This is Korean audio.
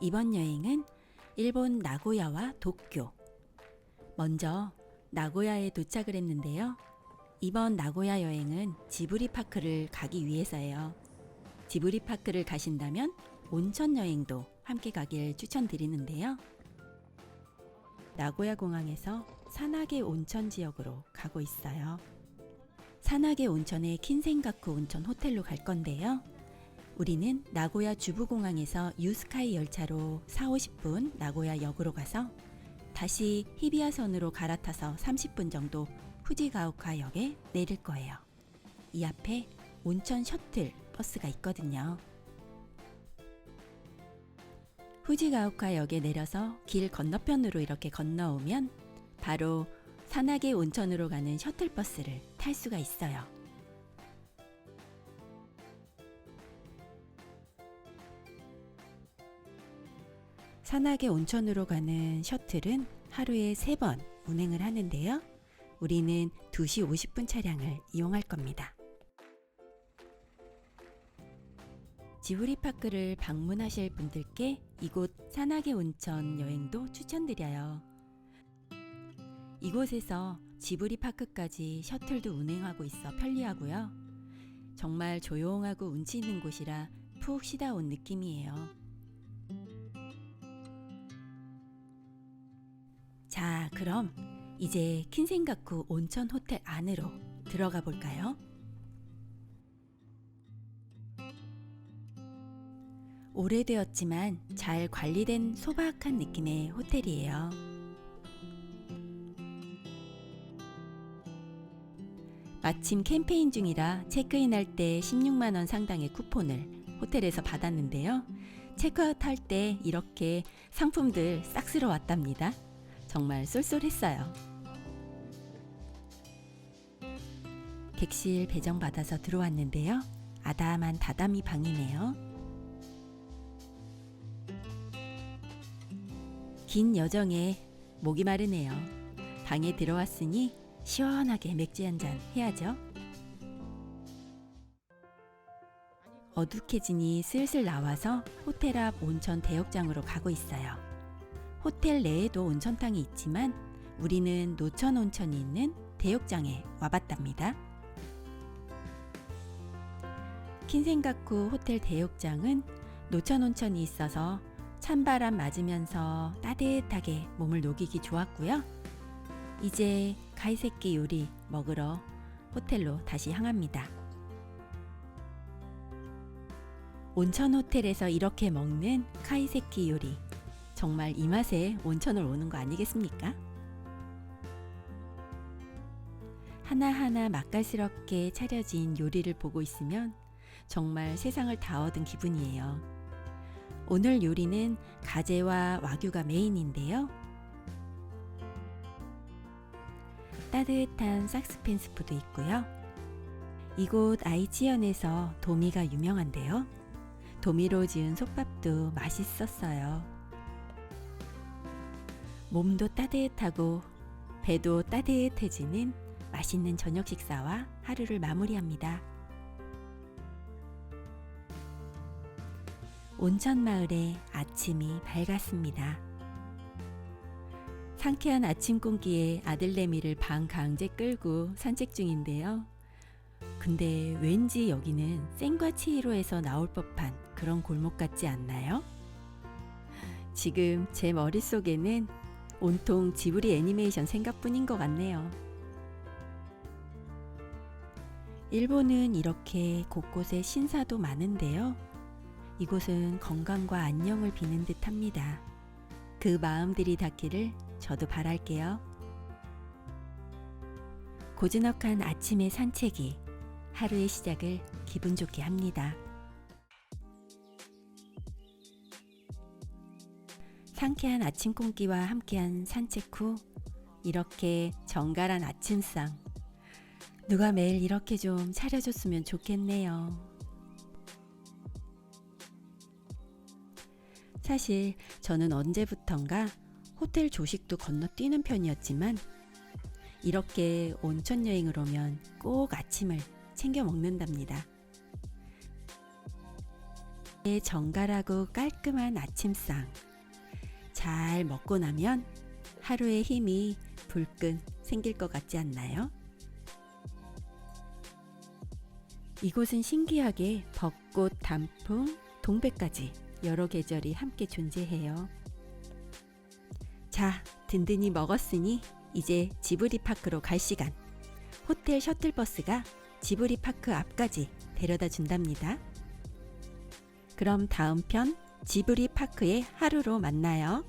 이번 여행은 일본 나고야와 도쿄. 먼저 나고야에 도착을 했는데요. 이번 나고야 여행은 지브리 파크를 가기 위해서예요. 지브리 파크를 가신다면 온천 여행도 함께 가길 추천드리는데요. 나고야 공항에서 산하계 온천 지역으로 가고 있어요. 산하계 온천의 킨센가쿠 온천 호텔로 갈 건데요. 우리는 나고야 주부공항에서 유스카이 열차로 4, 50분 나고야 역으로 가서 다시 히비야선으로 갈아타서 30분 정도 후지가오카 역에 내릴 거예요. 이 앞에 온천 셔틀 버스가 있거든요. 후지가오카 역에 내려서 길 건너편으로 이렇게 건너오면 바로 산악의 온천으로 가는 셔틀 버스를 탈 수가 있어요. 산악의 온천으로 가는 셔틀은 하루에 3번 운행을 하는데요. 우리는 2시 50분 차량을 이용할 겁니다. 지브리 파크를 방문하실 분들께 이곳 산악의 온천 여행도 추천드려요. 이곳에서 지브리 파크까지 셔틀도 운행하고 있어 편리하고요. 정말 조용하고 운치 있는 곳이라 푹 쉬다 온 느낌이에요. 자, 그럼 이제 킨센가쿠 온천 호텔 안으로 들어가 볼까요? 오래되었지만 잘 관리된 소박한 느낌의 호텔이에요. 마침 캠페인 중이라 체크인할 때 16만원 상당의 쿠폰을 호텔에서 받았는데요. 체크아웃 할 때 이렇게 상품들 싹 쓸어 왔답니다. 정말 쏠쏠했어요. 객실 배정받아서 들어왔는데요. 아담한 다다미 방이네요. 긴 여정에 목이 마르네요. 방에 들어왔으니 시원하게 맥주 한 잔 해야죠. 어둑해지니 슬슬 나와서 호텔 앞 온천 대욕장으로 가고 있어요. 호텔 내에도 온천탕이 있지만 우리는 노천 온천이 있는 대욕장에 와봤답니다. 킨센가쿠 호텔 대욕장은 노천 온천이 있어서 찬바람 맞으면서 따뜻하게 몸을 녹이기 좋았고요. 이제 가이세키 요리 먹으러 호텔로 다시 향합니다. 온천 호텔에서 이렇게 먹는 카이세키 요리. 정말 이 맛에 온천을 오는 거 아니겠습니까? 하나하나 맛깔스럽게 차려진 요리를 보고 있으면 정말 세상을 다 얻은 기분이에요. 오늘 요리는 가재와 와규가 메인인데요. 따뜻한 삭스펜 스프도 있고요. 이곳 아이치현에서 도미가 유명한데요. 도미로 지은 솥밥도 맛있었어요. 몸도 따뜻하고 배도 따뜻해지는 맛있는 저녁 식사와 하루를 마무리합니다. 온천 마을의 아침이 밝았습니다. 상쾌한 아침 공기에 아들내미를 방 강제 끌고 산책 중인데요. 근데 왠지 여기는 생과 치히로에서 나올 법한 그런 골목 같지 않나요? 지금 제 머릿속에는 온통 지브리 애니메이션 생각뿐인 것 같네요. 일본은 이렇게 곳곳에 신사도 많은데요. 이곳은 건강과 안녕을 비는 듯 합니다. 그 마음들이 닿기를 저도 바랄게요. 고즈넉한 아침의 산책이 하루의 시작을 기분 좋게 합니다. 상쾌한 아침 공기와 함께한 산책 후 이렇게 정갈한 아침상 누가 매일 이렇게 좀 차려줬으면 좋겠네요. 사실 저는 언제부턴가 호텔 조식도 건너뛰는 편이었지만 이렇게 온천 여행을 오면 꼭 아침을 챙겨 먹는답니다. 정갈하고 깔끔한 아침상. 잘 먹고 나면 하루의 힘이 불끈 생길 것 같지 않나요? 이곳은 신기하게 벚꽃, 단풍, 동백까지 여러 계절이 함께 존재해요. 자, 든든히 먹었으니 이제 지브리 파크로 갈 시간. 호텔 셔틀버스가 지브리 파크 앞까지 데려다 준답니다. 그럼 다음 편 지브리 파크의 하루로 만나요.